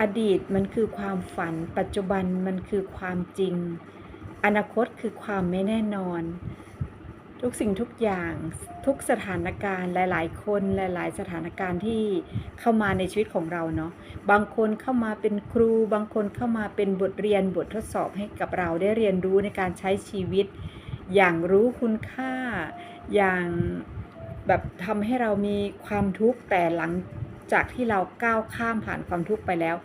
อดีตมันคือความฝัน ปัจจุบันมันคือความจริง อนาคตคือความไม่แน่นอน ทุกสิ่งทุกอย่างทุกสถานการณ์หลาย ๆ คนหลาย ๆ สถานการณ์ที่เข้ามาในชีวิตของเราเนาะบางคนเข้ามาเป็นครู บางคนเข้ามาเป็นบทเรียนบททดสอบให้กับเราได้เรียนรู้ในการใช้ชีวิต อย่างรู้คุณค่า อย่างแบบทำให้เรามีความทุกข์แต่หลัง จากที่เราก้าวข้ามผ่านความทุกข์ไปแล้ว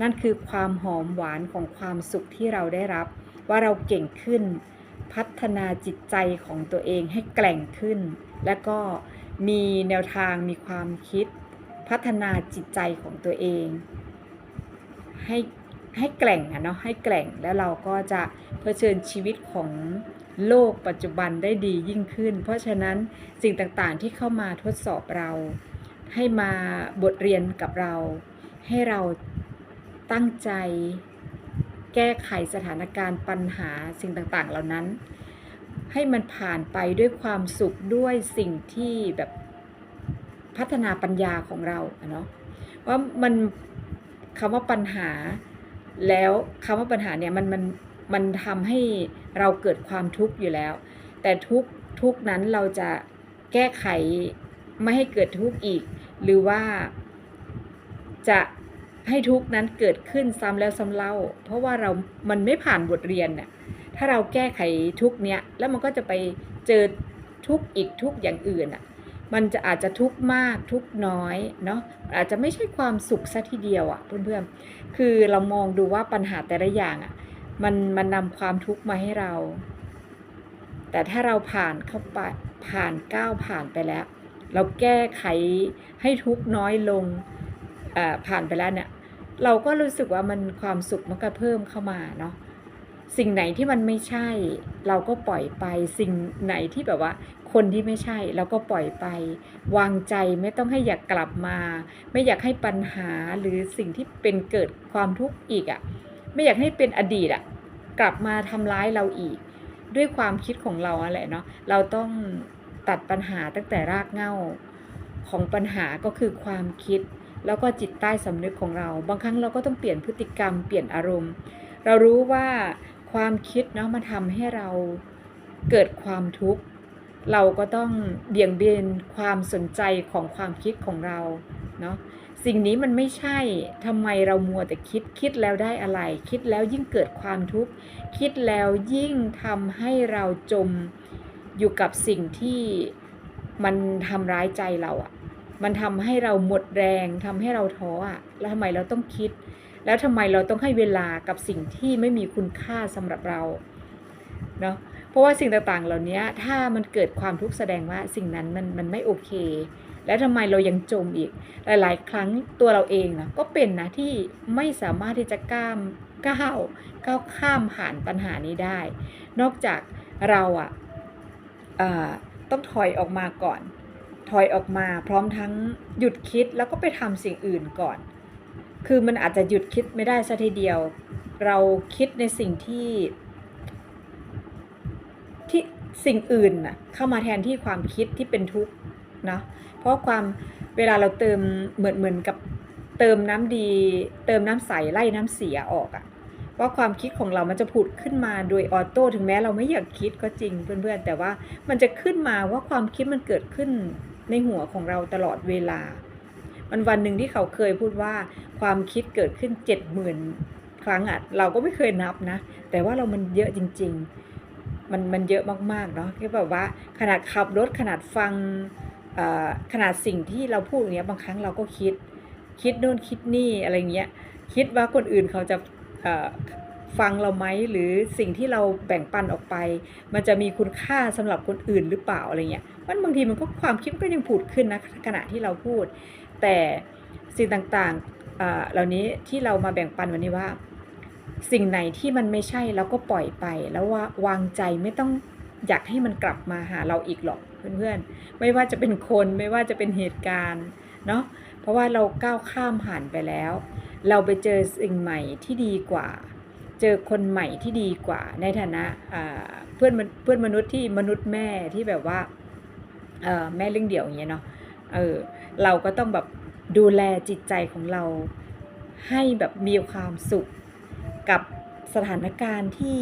นั่นคือความหอมหวานของความสุขที่เราได้รับ ว่าเราเก่งขึ้น พัฒนาจิตใจของตัวเองให้แกร่งขึ้น และก็มีแนวทางมีความคิด พัฒนาจิตใจของตัวเอง ให้ให้แกร่งอะเนาะให้แกร่งแล้วเราก็จะเผชิญชีวิตของโลกปัจจุบันได้ดียิ่งขึ้น เพราะฉะนั้นสิ่งต่างๆที่เข้ามาทดสอบเรา ให้มาบทเรียนกับเรา ให้เราตั้งใจแก้ไขสถานการณ์ปัญหาสิ่งต่างๆ เหล่านั้น ให้มันผ่านไปด้วยความสุขด้วยสิ่งที่แบบพัฒนาปัญญาของเราเนาะว่ามันคำว่าปัญหา แล้วคำว่าปัญหาเนี่ยมันมันมันทำให้เราเกิดความทุกข์อยู่แล้ว แต่ทุกทุกนั้นเราจะแก้ไข ไม่ให้เกิดทุกข์อีก หรือว่าจะให้ทุกข์นั้นเกิดขึ้นซ้ำแล้วซ้ำเล่า เพราะว่าเรา มันไม่ผ่านบทเรียนน่ะ ถ้าเราแก้ไขทุกข์เนี้ย แล้วมันก็จะไปเจอทุกข์อีกทุกอย่างอื่นอะ มันจะอาจจะทุกข์มากทุกข์น้อยเนาะ อาจจะไม่ใช่ความสุขซะทีเดียวอะเพื่อนๆ คือเรามองดูว่าปัญหาแต่ละอย่างอะ มันมันนำความทุกข์มาให้เรา แต่ถ้าเราผ่านเข้าไปผ่านก้าวผ่านไปแล้ว เราแก้ไขให้ทุกน้อยลงผ่านไปแล้วเนี่ยเราก็รู้สึกว่ามันความสุขมันก็เพิ่มเข้ามาเนาะสิ่งไหนที่มันไม่ใช่ เราก็ปล่อยไปสิ่งไหนที่แบบว่า คนที่ไม่ใช่เราก็ปล่อยไป วางใจไม่ต้องให้อยากกลับมา ไม่อยากให้ปัญหาหรือสิ่งที่เป็นเกิดความทุกข์อีกอะ่ะ ไม่อยากให้เป็นอดีตอะ่ะ กลับมาทำร้ายเราอีก ด้วยความคิดของเราอะไรเนาะเราต้อง ตัดปัญหาตั้งแต่รากเหง้าของปัญหาก็คือความคิด แล้วก็จิตใต้สำนึกของเรา บางครั้งเราก็ต้องเปลี่ยนพฤติกรรมเปลี่ยนอารมณ์ เรารู้ว่าความคิดเนาะมันทำให้เราเกิดความทุกข์เราก็ต้องเบี่ยงเบนความสนใจของความคิดของเราเนาะสิ่งนี้มันไม่ใช่ทำไมเรามัวแต่คิดคิดแล้วได้อะไร คิดแล้วยิ่งเกิดความทุกข์คิดแล้วยิ่งทำให้เราจม อยู่กับสิ่งที่มันทำร้ายใจเราอะ่ะ มันทำให้เราหมดแรงทำให้เราท้ออะ แล้วทำไมเราต้องคิด แล้วทำไมเราต้องให้เวลากับสิ่งที่ไม่มีคุณค่าสำหรับเรา เนาะเพราะว่าสิ่งต่างๆ เหล่านี้ถ้ามันเกิดความทุกข์แสดงว่าสิ่งนั้นมันมันไม่โอเค แล้วทำไมเรายังจมอีก หลายๆ ครั้งตัวเราเองนะก็เป็นนะที่ไม่สามารถที่จะก้ามก้าวก้าวข้ามผ่านปัญหานี้ได้ นอกจากเราอะ่ะ ต้องถอยออกมาก่อน ถอยออกมาพร้อมทั้งหยุดคิดแล้วก็ไปทำสิ่งอื่นก่อน คือมันอาจจะหยุดคิดไม่ได้ซะทีเดียว เราคิดในสิ่งที่ที่สิ่งอื่นน่ะเข้ามาแทนที่ความคิดที่เป็นทุกข์เนาะเพราะความเวลาเราเติมเหมือนเหมือนกับเติมน้ำดี เติมน้ำใสไล่น้ำเสียออกอะ ว่าความคิดของเรามันจะผุดขึ้นมาโดยออโต้ถึงแม้เราไม่อยากคิดก็จริงเพื่อนๆ แต่ว่ามันจะขึ้นมาว่าความคิดมันเกิดขึ้นในหัวของเราตลอดเวลา มันวันหนึ่งที่เขาเคยพูดว่าความคิดเกิดขึ้นเจ็ดหมื่นครั้งอะเราก็ไม่เคยนับนะ แต่ว่าเรามันเยอะจริง ๆ มันมันเยอะมากๆเนาะที่แบบว่าขนาดขับรถขนาดฟังขนาดสิ่งที่เราพูดอย่างเงี้ยบางครั้งเราก็คิดคิดโน่นคิดนี่อะไรเงี้ยคิดว่าคนอื่นเขาจะ ฟังเราไหมหรือสิ่งที่เราแบ่งปันออกไป มันจะมีคุณค่าสำหรับคนอื่นหรือเปล่าอะไรเงี้ยมันบางทีมันก็ความคิดก็ยังผุดขึ้นนะขณะที่เราพูด แต่สิ่งต่างๆเหล่านี้ที่เรามาแบ่งปันวันนี้ว่า สิ่งไหนที่มันไม่ใช่เราก็ปล่อยไป แล้วว่าวางใจไม่ต้องอยากให้มันกลับมาหาเราอีกหรอกเพื่อนๆไม่ว่าจะเป็นคนไม่ว่าจะเป็นเหตุการณ์เนาะ เพราะว่าเราก้าวข้ามผ่านไปแล้ว เราไปเจอสิ่งใหม่ที่ดีกว่า เจอคนใหม่ที่ดีกว่า ในฐานะเพื่อนเพื่อนมนุษย์ที่มนุษย์แม่ที่แบบว่าแม่เลี้ยงเดี่ยวอย่างเงี้ยเนาะเออเราก็ต้องแบบดูแลจิตใจของเรา ให้แบบมีความสุขกับสถานการณ์ที่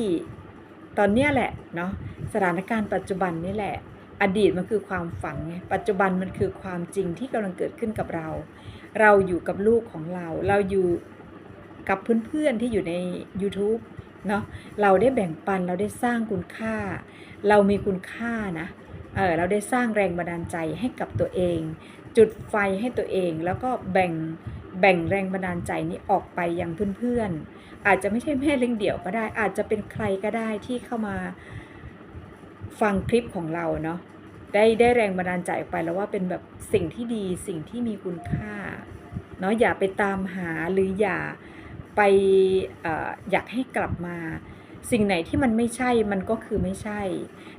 ตอนเนี้ยแหละเนาะสถานการณ์ปัจจุบันนี่แหละ อดีตมันคือความฝันไงปัจจุบันมันคือความจริงที่กำลังเกิดขึ้นกับเรา เราอยู่กับลูกของเรา เราอยู่กับเพื่อนๆที่อยู่ใน YouTube เนาะเราได้แบ่งปันเราได้สร้างคุณค่า เรามีคุณค่านะเออเราได้สร้างแรงบันดาลใจให้กับตัวเอง จุดไฟให้ตัวเอง แล้วก็แบ่งแบ่งแรงบันดาลใจนี้ออกไปยังเพื่อนๆอาจจะไม่ใช่แม่เลี้ยงเดี่ยวก็ได้ อาจจะเป็นใครก็ได้ที่เข้ามา ฟังคลิปของเราเนาะได้ได้แรงบันดาลใจออกไปแล้วว่าเป็นแบบสิ่งที่ดีสิ่งที่มีคุณค่าเนาะอย่าไปตามหาหรืออย่าไปออยากให้กลับมา สิ่งไหนที่มันไม่ใช่มันก็คือไม่ใช่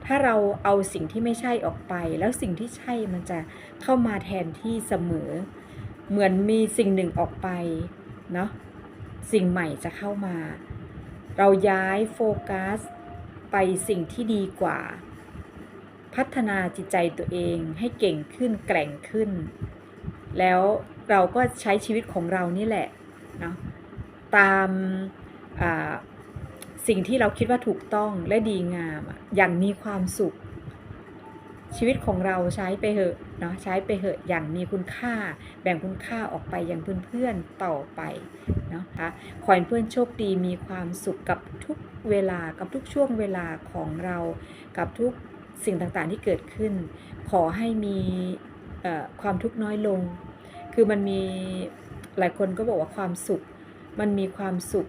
ถ้าเราเอาสิ่งที่ไม่ใช่ออกไป แล้วสิ่งที่ใช่มันจะเข้ามาแทนที่เสมอ เหมือนมีสิ่งหนึ่งออกไปเนาะสิ่งใหม่จะเข้ามา เราย้ายโฟกัส ไปสิ่งที่ดีกว่า พัฒนาจิตใจตัวเองให้เก่งขึ้นแกร่งขึ้น แล้วเราก็ใช้ชีวิตของเรานี่แหละเนาะตามอ่าสิ่งที่เราคิดว่าถูกต้องและดีงามอะอย่างมีความสุข ชีวิตของเราใช้ไปเหอะเนาะใช้ไปเหอะอย่างมีคุณค่า แบ่งคุณค่าออกไปอยังเพื่อนๆต่อไปเนาะคะขอให้เพื่อนโชคดีมีความสุขกับทุกเวลากับทุกช่วงเวลาของเรากับทุกสิ่งต่างๆที่เกิดขึ้น ขอให้มีเอ่อความทุกข์น้อยลง คือมันมีหลายคนก็บอกว่าความสุข มันมีความสุข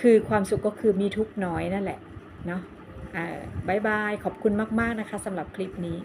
คือความสุขก็คือมีทุกข์น้อยนั่นแหละเนาะ บายบาย ขอบคุณมาก ๆ นะคะสำหรับคลิปนี้